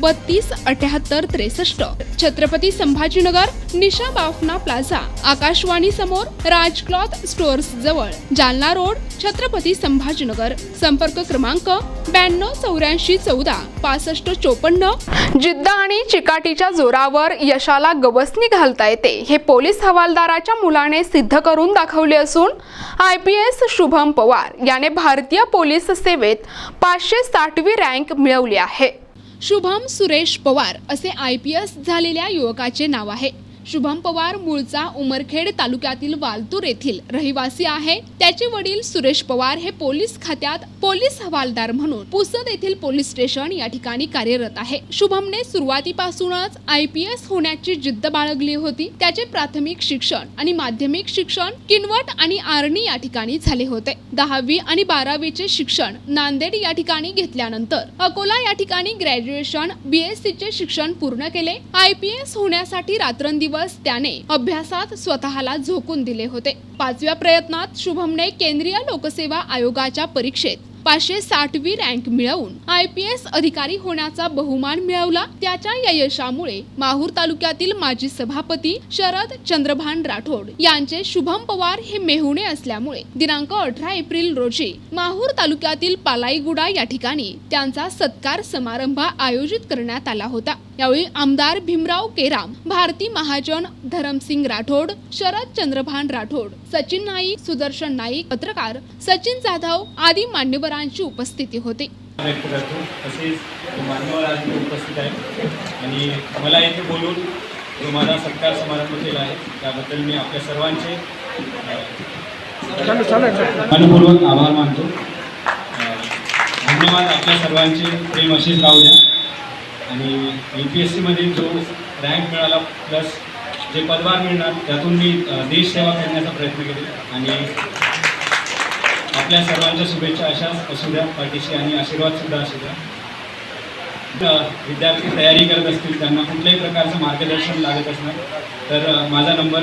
बत्तीस अठ्याहत्तर त्रेसष्ट. छत्रपती संभाजीनगर निशा बाफना प्लाझा. आकाशवाणी समोर राज क्लॉथ स्टोअर्स जवळ. जालना रोड छत्रपती संभाजीनगर. संपर्क क्रमांक ब्याण्णव चौऱ्याऐंशी चौदा पासष्ट चोपन्न. जिद्द आणि चिकाटीच्या जोरावर यशाला गवसणी घालता येते हे पोलीस हवालदाराच्या मुलाने सिद्ध करून दाखवले असून I P S Shubham Pawar याने भारतीय पोलीस सेवेत पाचशे साठवी रँक मिळवली आहे. शुभम सुरेश पवार असे आय पी एस झालेल्या युवकाचे नाव आहे. शुभम पवार मूळचा उमरखेड तालुक्यातील वालतूर येथील रहिवासी आहे. त्याचे वडील सुरेश पवार हे पोलीस खात्यात पोलीस हवालदार म्हणून पुसद येथील पोलीस स्टेशन या ठिकाणी कार्यरत आहे. शुभमने सुरुवातीपासूनच आय पी एस होण्याची जिद्द बाळगली होती. त्याचे प्राथमिक शिक्षण आणि माध्यमिक शिक्षण किनवट आणि आर्णी या ठिकाणी झाले होते. दहावी आणि बारावीचे शिक्षण नांदेड या ठिकाणी घेतल्यानंतर अकोला या ठिकाणी ग्रॅज्युएशन बीएससी चे शिक्षण पूर्ण केले. आय पी एस होण्यासाठी रात्रंदिवस त्याने अभ्यासात स्वतःला झोकून दिले होते. पाचव्या प्रयत्नात शुभमने केंद्रीय लोकसेवा आयोगाच्या परीक्षेत पाचशे साठवी रँक मिळवून आय पी एस अधिकारी होण्याचा बहुमान मिळवला. त्याच्या या यशामुळे माहूर तालुक्यातील माजी सभापती शरद चंद्रभान राठोड यांचे शुभम पवार हे मेहुणे असल्यामुळे दिनांक अठरा एप्रिल रोजी माहूर तालुक्यातील पालाईगुडा या ठिकाणी त्यांचा सत्कार समारंभ आयोजित करण्यात आला होता. यावेळी आमदार भीमराव केराम भारती महाजन धरमसिंग राठोड शरद चंद्रभान राठोड सचिन नाईक सुदर्शन नाईक पत्रकार सचिन जाधव आदी मान्यवरांची उपस्थिती होती. व्यक्त करतो तसेच मान्यवर आज इथे उपस्थित आहेत आणि मला इथे बोलून जो माझा सत्कार समारंभ केला आहे त्याबद्दल मी आपल्या सर्वांचे मनपूर्वक आभार मानतो. धन्यवाद आपल्या सर्वांचे. प्रेम असेच राहू द्या. आणि यू पी एस सीमध्ये जो रँक मिळाला प्लस जे पदभार मिळणार त्यातून मी देशसेवा करण्याचा प्रयत्न केला आणि आपल्या सर्वांच्या शुभेच्छा अशाच असू द्या पाठीशी आणि आशीर्वादसुद्धा असू द्या. विद्यार्थी तयारी करत असतील त्यांना कुठल्याही प्रकारचं मार्गदर्शन लागत असणार तर माझा नंबर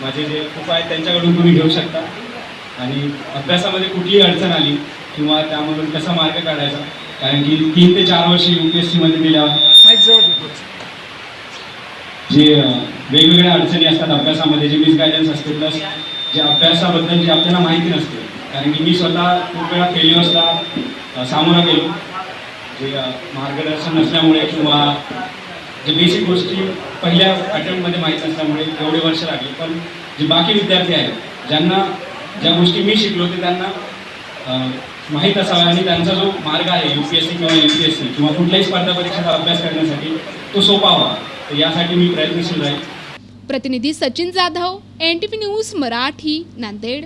माझे जे खूप आहेत त्यांच्याकडून तुम्ही घेऊ शकता. आणि अभ्यासामध्ये कुठलीही अडचण आली किंवा त्यामधून कसा मार्ग काढायचा कारण की तीन ते चार वर्ष यू पी एस सीमध्ये दिल्यावर जे वेगवेगळ्या अडचणी असतात अभ्यासामध्ये जे मिसगायडन्स असते प्लस जे अभ्यासाबद्दल जे आपल्याला माहिती नसते. कारण की मी स्वतः खूप वेळा फेल्युअर्सला सामोरा गेलो. जे मार्गदर्शन नसल्यामुळे किंवा जे बेसिक गोष्टी पहिल्या अटेम्प्टमध्ये माहीत नसल्यामुळे एवढे वर्ष लागले. पण जे बाकी विद्यार्थी आहेत ज्यांना ज्या गोष्टी मी शिकलो ते त्यांना माहीत असावा आणि त्यांचा जो मार्ग आहे यू पी एस सी किंवा एम पी एस सी किंवा कुठल्याही स्पर्धा परीक्षेचा अभ्यास करण्यासाठी तो सोपा व्हावा. तर यासाठी मी प्रयत्नशील राहील. प्रतिनिधी Sachin Jadhav N T P news Marathi Nanded.